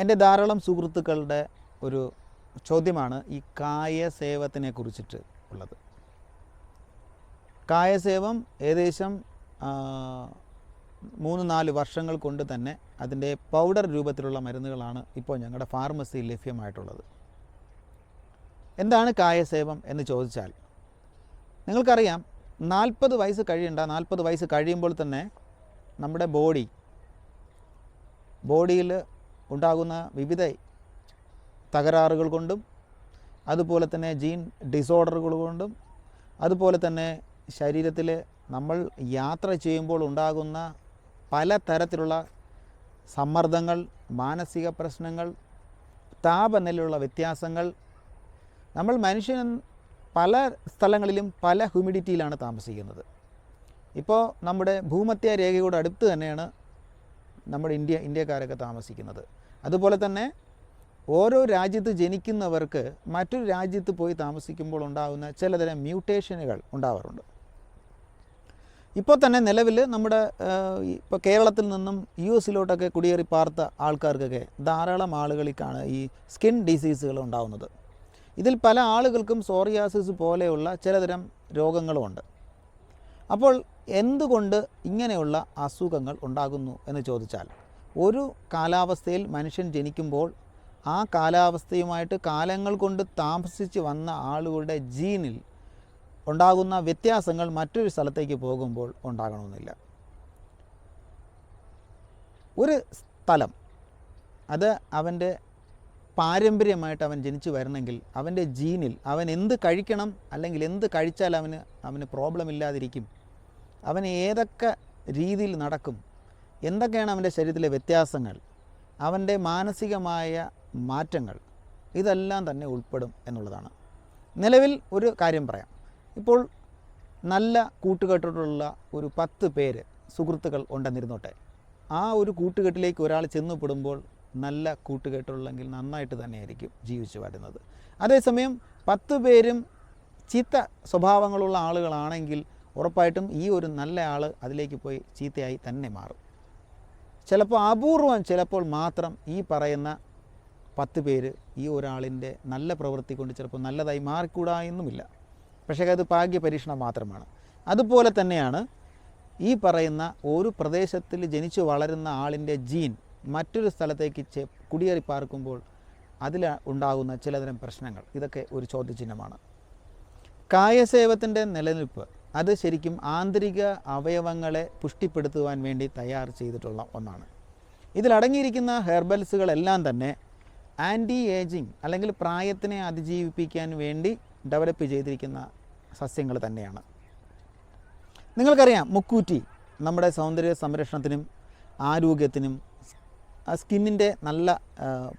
എന്റെ ധാരാളം സുഹൃത്തുക്കളുടെ ഒരു ചോദ്യമാണ് ഈ കായസേവത്തിനെ കുറിച്ചിട്ട് ഉള്ളത്. കായസേവം ഏകദേശം മൂന്ന് നാല് വർഷങ്ങൾ കൊണ്ട് തന്നെ അതിന്റെ പൗഡർ രൂപത്തിലുള്ള മരുന്നുകളാണ് ഇപ്പോൾ ഞങ്ങളുടെ ഫാർമസിയിൽ ലഭ്യമായിട്ടുള്ളത്. എന്താണ് കായസേവം എന്ന് ചോദിച്ചാൽ നിങ്ങൾക്കറിയാം നാൽപ്പത് വയസ്സ് കഴിയണ്ട നാൽപ്പത് വയസ്സ് കഴിയുമ്പോൾ തന്നെ നമ്മുടെ ബോഡി ബോഡിയിൽ ഉണ്ടാകുന്ന വിവിധ തകരാറുകൾ കൊണ്ടും അതുപോലെ തന്നെ ജീൻ ഡിസോർഡറുകൾ കൊണ്ടും അതുപോലെ തന്നെ ശരീരത്തിൽ നമ്മൾ യാത്ര ചെയ്യുമ്പോൾ ഉണ്ടാകുന്ന പല തരത്തിലുള്ള സമ്മർദ്ദങ്ങൾ മാനസിക പ്രശ്നങ്ങൾ താപനിലയുള്ള വ്യത്യാസങ്ങൾ. നമ്മൾ മനുഷ്യൻ പല സ്ഥലങ്ങളിലും പല ഹ്യൂമിഡിറ്റിയിലാണ് താമസിക്കുന്നത്. ഇപ്പോൾ നമ്മുടെ ഭൂമധ്യ രേഖയോട് അടുത്ത് തന്നെയാണ് നമ്മുടെ ഇന്ത്യ ഇന്ത്യക്കാരൊക്കെ താമസിക്കുന്നത്. അതുപോലെ തന്നെ ഓരോ രാജ്യത്ത് ജനിക്കുന്നവർക്ക് മറ്റൊരു രാജ്യത്ത് പോയി താമസിക്കുമ്പോൾ ഉണ്ടാകുന്ന ചിലതരം മ്യൂട്ടേഷനുകൾ ഉണ്ടാവാറുണ്ട്. ഇപ്പോൾ തന്നെ നിലവിൽ നമ്മുടെ ഇപ്പോൾ കേരളത്തിൽ നിന്നും യു എസിലോട്ടൊക്കെ കുടിയേറി പാർത്ത ആൾക്കാർക്കൊക്കെ ധാരാളം ആളുകൾക്കാണ് ഈ സ്കിൻ ഡിസീസുകൾ ഉണ്ടാകുന്നത് ഇതിൽ പല ആളുകൾക്കും സോറിയാസിസ് പോലെയുള്ള ചിലതരം രോഗങ്ങളുമുണ്ട് അപ്പോൾ എന്തുകൊണ്ട് ഇങ്ങനെയുള്ള അസുഖങ്ങൾ ഉണ്ടാകുന്നു എന്ന് ചോദിച്ചാൽ ഒരു കാലാവസ്ഥയിൽ മനുഷ്യൻ ജനിക്കുമ്പോൾ ആ കാലാവസ്ഥയുമായിട്ട് കാലങ്ങൾ കൊണ്ട് താമസിച്ച് വന്ന ആളുകളുടെ ജീനിൽ ഉണ്ടാകുന്ന വ്യത്യാസങ്ങൾ മറ്റൊരു സ്ഥലത്തേക്ക് പോകുമ്പോൾ ഉണ്ടാകണമെന്നില്ല. ഒരു സ്ഥലം അത് അവന്റെ പാരമ്പര്യമായിട്ട് അവൻ ജനിച്ചു വരണമെങ്കിൽ അവന്റെ ജീനിൽ അവൻ എന്ത് കഴിക്കണം അല്ലെങ്കിൽ എന്ത് കഴിച്ചാൽ അവന് അവന് പ്രോബ്ലം ഇല്ലാതിരിക്കും. അവൻ ഏതൊക്കെ രീതിയിൽ നടക്കും എന്തൊക്കെയാണ് അവന്റെ ശരീരത്തിലെ വ്യത്യാസങ്ങൾ? അവന്റെ മാനസികമായ മാറ്റങ്ങൾ. ഇതെല്ലാം തന്നെ ഉൾപ്പെടും എന്നുള്ളതാണ്. നിലവിൽ ഒരു കാര്യം പറയാം. ഇപ്പോൾ നല്ല കൂട്ടുകെട്ടോടുള്ള ഒരു പത്ത് പേര് സുഹൃത്തുക്കൾ ഉണ്ടെന്നിരുന്നോട്ടെ. ആ ഒരു കൂട്ടുകെട്ടിലേക്ക് ഒരാൾ ചെന്നുപെടുമ്പോൾ നല്ല കൂട്ടുകെട്ടുള്ളെങ്കിൽ നന്നായിട്ട് തന്നെയായിരിക്കും ജീവിച്ചു വരുന്നത്. അതേസമയം പത്ത് പേരും ചീത്ത സ്വഭാവങ്ങളുള്ള ആളുകളാണെങ്കിൽ ഉറപ്പായിട്ടും ഈ ഒരു നല്ല ആൾ അതിലേക്ക് പോയി ചീത്തയായി തന്നെ മാറും. ചിലപ്പോൾ അപൂർവം ചിലപ്പോൾ മാത്രം ഈ പറയുന്ന പത്ത് പേര് ഈ ഒരാളിന്റെ നല്ല പ്രവൃത്തി കൊണ്ട് ചിലപ്പോൾ നല്ലതായി മാറിക്കൂടാ എന്നുമില്ല. പക്ഷേ അത് ഭാഗ്യ പരീക്ഷണം മാത്രമാണ്. അതുപോലെ തന്നെയാണ് ഈ പറയുന്ന ഒരു പ്രദേശത്തിൽ ജനിച്ചു വളരുന്ന ആളിന്റെ ജീൻ മറ്റൊരു സ്ഥലത്തേക്ക് കുടിയേറി പാർക്കുമ്പോൾ അതിൽ ഉണ്ടാകുന്ന ചിലതരം പ്രശ്നങ്ങൾ. ഇതൊക്കെ ഒരു ചോദ്യചിഹ്നമാണ്. കായസേവത്തിന്റെ നിലനിൽപ്പ്. അത് ശരിക്കും ആന്തരിക അവയവങ്ങളെ പുഷ്ടിപ്പെടുത്തുവാൻ വേണ്ടി തയ്യാർ ചെയ്തിട്ടുള്ള ഒന്നാണ്. ഇതിലടങ്ങിയിരിക്കുന്ന ഹെർബൽസുകളെല്ലാം തന്നെ ആന്റി ഏജിങ് അല്ലെങ്കിൽ പ്രായത്തിനെ അതിജീവിപ്പിക്കാൻ വേണ്ടി ഡെവലപ്പ് ചെയ്തിരിക്കുന്ന സസ്യങ്ങൾ തന്നെയാണ്. നിങ്ങൾക്കറിയാം മുക്കൂറ്റി നമ്മുടെ സൗന്ദര്യ സംരക്ഷണത്തിനും ആരോഗ്യത്തിനും സ്കിന്നിന്റെ നല്ല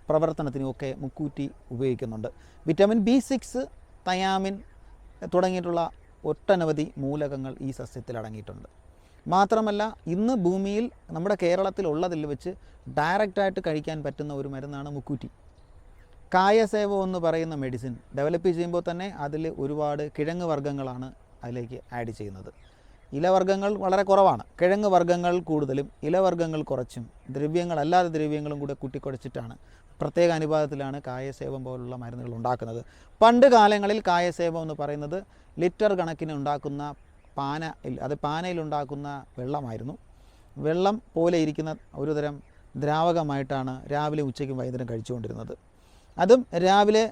പ്രവർത്തനത്തിനും ഒക്കെ മുക്കൂറ്റി ഉപയോഗിക്കുന്നുണ്ട്. വിറ്റാമിൻ ബി സിക്സ് തയാമിൻ തുടങ്ങിയിട്ടുള്ള ഒട്ടനവധി മൂലകങ്ങൾ ഈ സസ്യത്തിൽ അടങ്ങിയിട്ടുണ്ട്. മാത്രമല്ല ഇന്ന് ഭൂമിയിൽ നമ്മുടെ കേരളത്തിൽ കേരളത്തിലുള്ളതിൽ വെച്ച് ഡയറക്റ്റായിട്ട് കഴിക്കാൻ പറ്റുന്ന ഒരു മരുന്നാണ് മുക്കൂറ്റി. കായസേവം എന്ന് പറയുന്ന മെഡിസിൻ ഡെവലപ്പ് ചെയ്യുമ്പോൾ തന്നെ അതിൽ ഒരുപാട് കിഴങ്ങ് വർഗങ്ങളാണ് അതിലേക്ക് ആഡ് ചെയ്യുന്നത്. ഇലവർഗങ്ങൾ വളരെ കുറവാണ്. കിഴങ്ങ് വർഗങ്ങൾ കൂടുതലും ഇലവർഗങ്ങൾ കുറച്ചും ദ്രവ്യങ്ങൾ അല്ലാതെ ദ്രവ്യങ്ങളും കൂടെ കൂട്ടിക്കുഴച്ചിട്ടാണ് പ്രത്യേക അനുപാതത്തിലാണ് കായസേവം പോലുള്ള മരുന്നുകൾ ഉണ്ടാക്കുന്നത്. പണ്ട് കാലങ്ങളിൽ കായസേവം എന്ന് പറയുന്നത് ലിറ്റർ കണക്കിന് ഉണ്ടാക്കുന്ന പാന അത് പാനയിൽ ഉണ്ടാക്കുന്ന വെള്ളമായിരുന്നു. വെള്ളം പോലെ ഇരിക്കുന്ന ഒരുതരം ദ്രാവകമായിട്ടാണ് രാവിലെ ഉച്ചയ്ക്കും വൈകുന്നേരം കഴിച്ചുകൊണ്ടിരുന്നത്. അതും രാവിലെ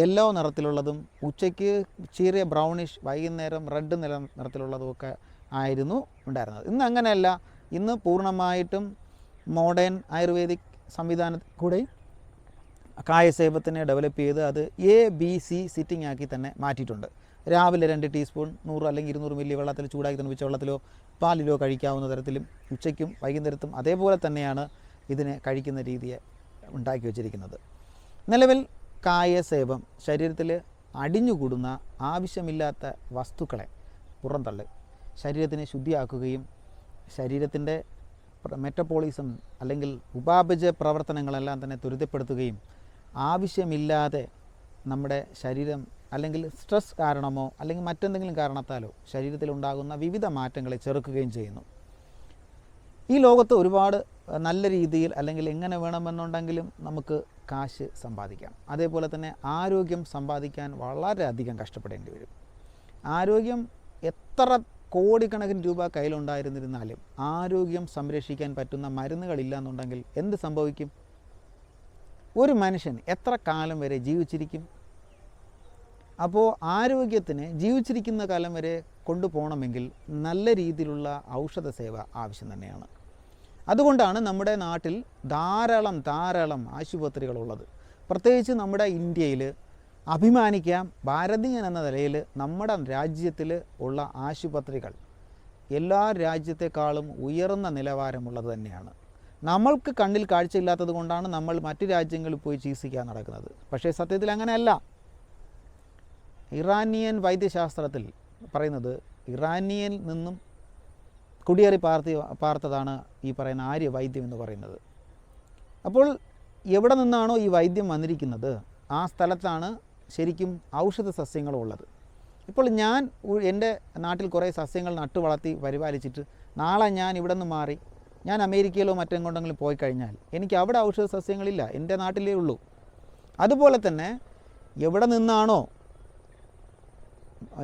യെല്ലോ നിറത്തിലുള്ളതും ഉച്ചയ്ക്ക് ചെറിയ ബ്രൗണിഷ് വൈകുന്നേരം റെഡ് നിറ നിറത്തിലുള്ളതുമൊക്കെ ആയിരുന്നു ഉണ്ടായിരുന്നത്. ഇന്ന് അങ്ങനെയല്ല. ഇന്ന് പൂർണമായിട്ടും മോഡേൺ ആയുർവേദിക് സംവിധാനം കൂടെ കായസേപത്തിനെ ഡെവലപ്പ് ചെയ്ത് അത് എ ബി സി സിറ്റിംഗ് ആക്കി തന്നെ മാറ്റിയിട്ടുണ്ട്. രാവിലെ രണ്ട് ടീസ്പൂൺ നൂറ് അല്ലെങ്കിൽ ഇരുന്നൂറ് മില്ലി വെള്ളത്തിൽ ചൂടാക്കി തണുപ്പിച്ച വെള്ളത്തിലോ പാലിലോ കഴിക്കാവുന്ന തരത്തിലും ഉച്ചയ്ക്കും വൈകുന്നേരത്തും അതേപോലെ തന്നെയാണ് ഇതിനെ കഴിക്കുന്ന രീതിയെ ഉണ്ടാക്കി വച്ചിരിക്കുന്നത്. നിലവിൽ കായസേപം ശരീരത്തിൽ അടിഞ്ഞുകൂടുന്ന ആവശ്യമില്ലാത്ത വസ്തുക്കളെ പുറന്തള്ളി. ശരീരത്തിനെ ശുദ്ധിയാക്കുകയും ശരീരത്തിന്റെ മെറ്റബോളിസം അല്ലെങ്കിൽ ഉപാപജ പ്രവർത്തനങ്ങളെല്ലാം തന്നെ ത്വരിതപ്പെടുത്തുകയും ആവശ്യമില്ലാതെ നമ്മുടെ ശരീരം അല്ലെങ്കിൽ സ്ട്രെസ് കാരണമോ അല്ലെങ്കിൽ മറ്റെന്തെങ്കിലും കാരണത്താലോ ശരീരത്തിലുണ്ടാകുന്ന വിവിധ മാറ്റങ്ങളെ ചെറുക്കുകയും ചെയ്യുന്നു. ഈ ലോകത്ത് ഒരുപാട് നല്ല രീതിയിൽ അല്ലെങ്കിൽ എങ്ങനെ വേണമെന്നുണ്ടെങ്കിലും നമുക്ക് കാശ് സമ്പാദിക്കാം. അതേപോലെ തന്നെ ആരോഗ്യം സമ്പാദിക്കാൻ വളരെയധികം കഷ്ടപ്പെടേണ്ടി വരും. ആരോഗ്യം എത്ര കോടിക്കണക്കിന് രൂപ കയ്യിലുണ്ടായിരുന്നിരുന്നാലും ആരോഗ്യം സംരക്ഷിക്കാൻ പറ്റുന്ന മരുന്നുകളില്ല എന്നുണ്ടെങ്കിൽ എന്ത് സംഭവിക്കും? ഒരു മനുഷ്യൻ എത്ര കാലം വരെ ജീവിച്ചിരിക്കും? അപ്പോൾ ആരോഗ്യത്തിന് ജീവിച്ചിരിക്കുന്ന കാലം വരെ കൊണ്ടുപോകണമെങ്കിൽ നല്ല രീതിയിലുള്ള ഔഷധ സേവ ആവശ്യം തന്നെയാണ്. അതുകൊണ്ടാണ് നമ്മുടെ നാട്ടിൽ ധാരാളം ധാരാളം ആശുപത്രികളുള്ളത്. പ്രത്യേകിച്ച് നമ്മുടെ ഇന്ത്യയിൽ അഭിമാനിക്കാം ഭാരതീയൻ എന്ന നിലയിൽ നമ്മുടെ രാജ്യത്തിൽ ഉള്ള ആശുപത്രികൾ എല്ലാ രാജ്യത്തെക്കാളും ഉയർന്ന നിലവാരമുള്ളത് തന്നെയാണ്. നമ്മൾക്ക് കണ്ണിൽ കാഴ്ചയില്ലാത്തത് കൊണ്ടാണ് നമ്മൾ മറ്റു രാജ്യങ്ങളിൽ പോയി ചികിത്സിക്കാൻ നടക്കുന്നത്. പക്ഷേ സത്യത്തിൽ അങ്ങനെയല്ല. ഇറാനിയൻ വൈദ്യശാസ്ത്രത്തിൽ പറയുന്നത് ഇറാനിയൻ നിന്നും കുടിയേറി പാർത്തി പാർത്തതാണ് ഈ പറയുന്ന ആര്യ വൈദ്യം എന്ന് പറയുന്നത്. അപ്പോൾ എവിടെ നിന്നാണോ ഈ വൈദ്യം വന്നിരിക്കുന്നത്? ആ സ്ഥലത്താണ് ശരിക്കും ഔഷധ സസ്യങ്ങളും ഉള്ളത്. ഇപ്പോൾ ഞാൻ എന്റെ നാട്ടിൽ കുറേ സസ്യങ്ങൾ നട്ടു വളർത്തി പരിപാലിച്ചിട്ട് നാളെ ഞാൻ ഇവിടെ നിന്ന് മാറി ഞാൻ അമേരിക്കയിലോ കൊണ്ടെങ്കിലും പോയി കഴിഞ്ഞാൽ എനിക്ക് അവിടെ ഔഷധ സസ്യങ്ങളില്ല എന്റെ നാട്ടിലേ ഉള്ളൂ. അതുപോലെ തന്നെ എവിടെ നിന്നാണോ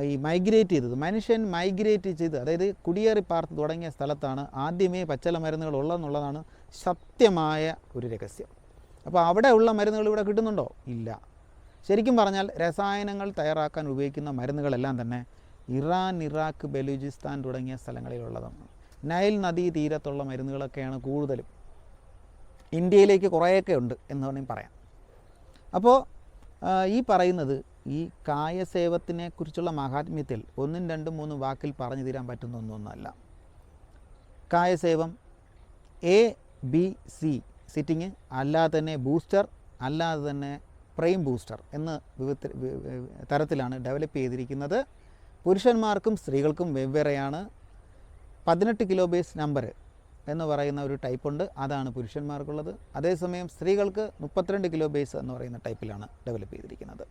ഈ മൈഗ്രേറ്റ് ചെയ്തത് മനുഷ്യൻ മൈഗ്രേറ്റ് ചെയ്ത് അതായത് കുടിയേറി പാർത്ത് തുടങ്ങിയ സ്ഥലത്താണ് ആദ്യമേ പച്ചല മരുന്നുകൾ ഉള്ളതെന്നുള്ളതാണ് സത്യമായ ഒരു രഹസ്യം. അപ്പോൾ അവിടെ ഉള്ള മരുന്നുകൾ ഇവിടെ കിട്ടുന്നുണ്ടോ? ഇല്ല. ശരിക്കും പറഞ്ഞാൽ രസായനങ്ങൾ തയ്യാറാക്കാൻ ഉപയോഗിക്കുന്ന മരുന്നുകളെല്ലാം തന്നെ ഇറാൻ ഇറാഖ് ബലൂചിസ്ഥാൻ തുടങ്ങിയ സ്ഥലങ്ങളിലുള്ളതാണ്. നൈൽ നദീ തീരത്തുള്ള മരുന്നുകളൊക്കെയാണ് കൂടുതലും. ഇന്ത്യയിലേക്ക് കുറേയൊക്കെ ഉണ്ട് എന്ന് വേണമെങ്കിൽ പറയാം. അപ്പോൾ ഈ പറയുന്നത് ഈ കായസേവത്തിനെ കുറിച്ചുള്ള മഹാത്മ്യത്തിൽ ഒന്നും രണ്ടും മൂന്നും വാക്കിൽ പറഞ്ഞു തീരാൻ പറ്റുന്ന ഒന്നൊന്നുമല്ല. കായസേവം എ ബി സി സിറ്റിങ് അല്ലാതെ തന്നെ ബൂസ്റ്റർ അല്ലാതെ തന്നെ പ്രൈം ബൂസ്റ്റർ എന്ന തരത്തിലാണ് ഡെവലപ്പ് ചെയ്തിരിക്കുന്നത്. പുരുഷന്മാർക്കും സ്ത്രീകൾക്കും വെവ്വേറെയാണ്. പതിനെട്ട് കിലോ ബേസ് നമ്പർ എന്ന് പറയുന്ന ഒരു ടൈപ്പുണ്ട് അതാണ് പുരുഷന്മാർക്കുള്ളത്. അതേസമയം സ്ത്രീകൾക്ക് മുപ്പത്തിരണ്ട് കിലോ ബേസ് എന്ന് പറയുന്ന ടൈപ്പിലാണ് ഡെവലപ്പ് ചെയ്തിരിക്കുന്നത്.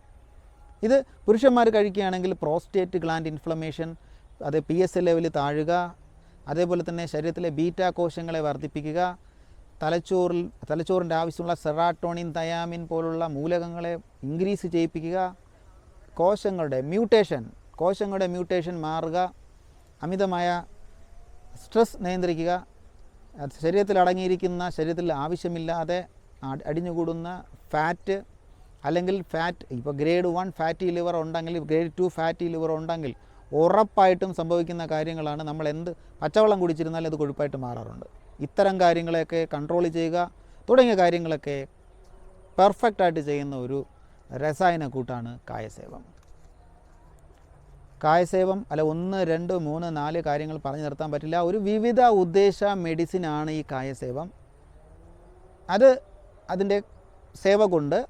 ഇത് പുരുഷന്മാർ കഴിക്കുകയാണെങ്കിൽ പ്രോസ്റ്റേറ്റ് ഗ്ലാൻഡ് ഇൻഫ്ലമേഷൻ അത് പി എസ് എൽ ലെവൽ താഴുക അതേപോലെ തന്നെ ശരീരത്തിലെ ബീറ്റ കോശങ്ങളെ വർദ്ധിപ്പിക്കുക തലച്ചോറിൽ തലച്ചോറിന്റെ ആവശ്യമുള്ള സെറാട്ടോണിൻ തയാമിൻ പോലുള്ള മൂലകങ്ങളെ ഇൻക്രീസ് ചെയ്യിപ്പിക്കുക. കോശങ്ങളുടെ മ്യൂട്ടേഷൻ കോശങ്ങളുടെ മ്യൂട്ടേഷൻ മാറുക. അമിതമായ സ്ട്രെസ് നിയന്ത്രിക്കുക. ശരീരത്തിൽ അടങ്ങിയിരിക്കുന്ന ശരീരത്തിൽ ആവശ്യമില്ലാതെ അടി- അടിഞ്ഞുകൂടുന്ന ഫാറ്റ് അല്ലെങ്കിൽ ഫാറ്റ് ഇപ്പോൾ ഗ്രേഡ് വൺ ഫാറ്റി ലിവർ ഉണ്ടെങ്കിൽ ഗ്രേഡ് ടു ഫാറ്റി ലിവർ ഉണ്ടെങ്കിൽ ഉറപ്പായിട്ടും സംഭവിക്കുന്ന കാര്യങ്ങളാണ് നമ്മൾ എന്ത് പച്ചവെള്ളം കുടിച്ചിരുന്നാലും അത് കൊഴുപ്പായിട്ട് മാറാറുണ്ട്. ഇത്തരം കാര്യങ്ങളെയൊക്കെ കൺട്രോൾ ചെയ്യുക തുടങ്ങിയ കാര്യങ്ങളൊക്കെ പെർഫെക്റ്റായിട്ട് ചെയ്യുന്ന ഒരു രസായന കൂട്ടാണ് കായസേവം. കായസേവം അല്ല ഒന്ന് രണ്ട് മൂന്ന് നാല് കാര്യങ്ങൾ പറഞ്ഞു നിർത്താൻ പറ്റില്ല. ഒരു വിവിധ ഉദ്ദേശ മെഡിസിനാണ് ഈ കായസേവം. അത് അതിന്റെ സേവ കൊണ്ട്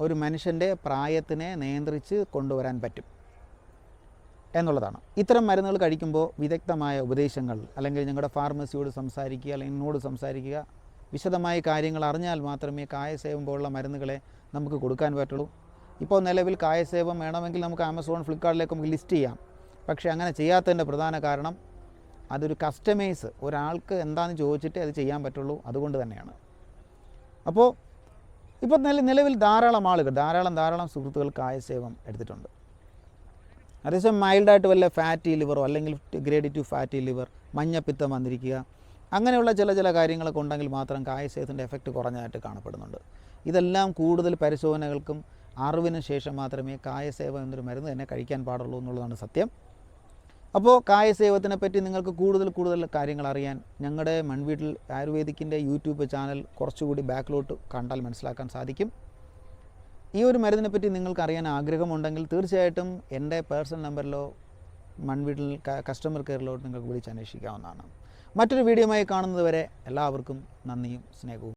ഒരു മനുഷ്യന്റെ പ്രായത്തിനെ നിയന്ത്രിച്ച് കൊണ്ടുവരാൻ പറ്റും. എന്നുള്ളതാണ്. ഇത്തരം മരുന്നുകൾ കഴിക്കുമ്പോൾ വിദഗ്ധമായ ഉപദേശങ്ങൾ അല്ലെങ്കിൽ ഞങ്ങളുടെ ഫാർമസിയോട് സംസാരിക്കുക അല്ലെങ്കിൽ എന്നോട് സംസാരിക്കുക വിശദമായ കാര്യങ്ങൾ അറിഞ്ഞാൽ മാത്രമേ കായസേവം പോലുള്ള മരുന്നുകളെ നമുക്ക് കൊടുക്കാൻ പറ്റുള്ളൂ. ഇപ്പോൾ നിലവിൽ കായസേവം വേണമെങ്കിൽ നമുക്ക് ആമസോൺ ഫ്ലിപ്കാർട്ടിലേക്ക് നമുക്ക് ലിസ്റ്റ് ചെയ്യാം. പക്ഷേ അങ്ങനെ ചെയ്യാത്തതിന്റെ പ്രധാന കാരണം അതൊരു കസ്റ്റമൈസ് ഒരാൾക്ക് എന്താണെന്ന് ചോദിച്ചിട്ട് അത് ചെയ്യാൻ പറ്റുള്ളൂ അതുകൊണ്ട് തന്നെയാണ്. അപ്പോൾ ഇപ്പോൾ നില നിലവിൽ ധാരാളം ആളുകൾ ധാരാളം ധാരാളം സുഹൃത്തുക്കൾ കായസേവം എടുത്തിട്ടുണ്ട്. അതേസമയം മൈൽഡായിട്ട് വല്ല ഫാറ്റി ലിവറോ അല്ലെങ്കിൽ ഗ്രേഡ് ടു ഫാറ്റി ലിവർ മഞ്ഞപ്പിത്തം വന്നിരിക്കുക അങ്ങനെയുള്ള ചില ചില കാര്യങ്ങളൊക്കെ ഉണ്ടെങ്കിൽ മാത്രം കായസേതിന്റെ എഫക്റ്റ് കുറഞ്ഞതായിട്ട് കാണപ്പെടുന്നുണ്ട്. ഇതെല്ലാം കൂടുതൽ പരിശോധനകൾക്കും അറിവിന് ശേഷം മാത്രമേ കായസേവ എന്നൊരു മരുന്ന് തന്നെ കഴിക്കാൻ പാടുള്ളൂ എന്നുള്ളതാണ് സത്യം. അപ്പോൾ കായസേവത്തിനെ പറ്റി നിങ്ങൾക്ക് കൂടുതൽ കൂടുതൽ കാര്യങ്ങൾ അറിയാൻ ഞങ്ങളുടെ മൺവീട്ടിൽ ആയുർവേദിക്കിന്റെ യൂട്യൂബ് ചാനൽ കുറച്ചുകൂടി ബാക്കിലോട്ട് കണ്ടാൽ മനസ്സിലാക്കാൻ സാധിക്കും. ഈ ഒരു മരുന്നിനെ പറ്റി നിങ്ങൾക്ക് അറിയാൻ ആഗ്രഹമുണ്ടെങ്കിൽ തീർച്ചയായിട്ടും എന്റെ പേഴ്സണൽ നമ്പറിലോ മൺവീട്ടിൽ കസ്റ്റമർ കെയറിലോട്ട് നിങ്ങൾക്ക് വിളിച്ച് അന്വേഷിക്കാവുന്നതാണ്. മറ്റൊരു വീഡിയോയുമായി കാണുന്നതുവരെ എല്ലാവർക്കും നന്ദിയും സ്നേഹവും.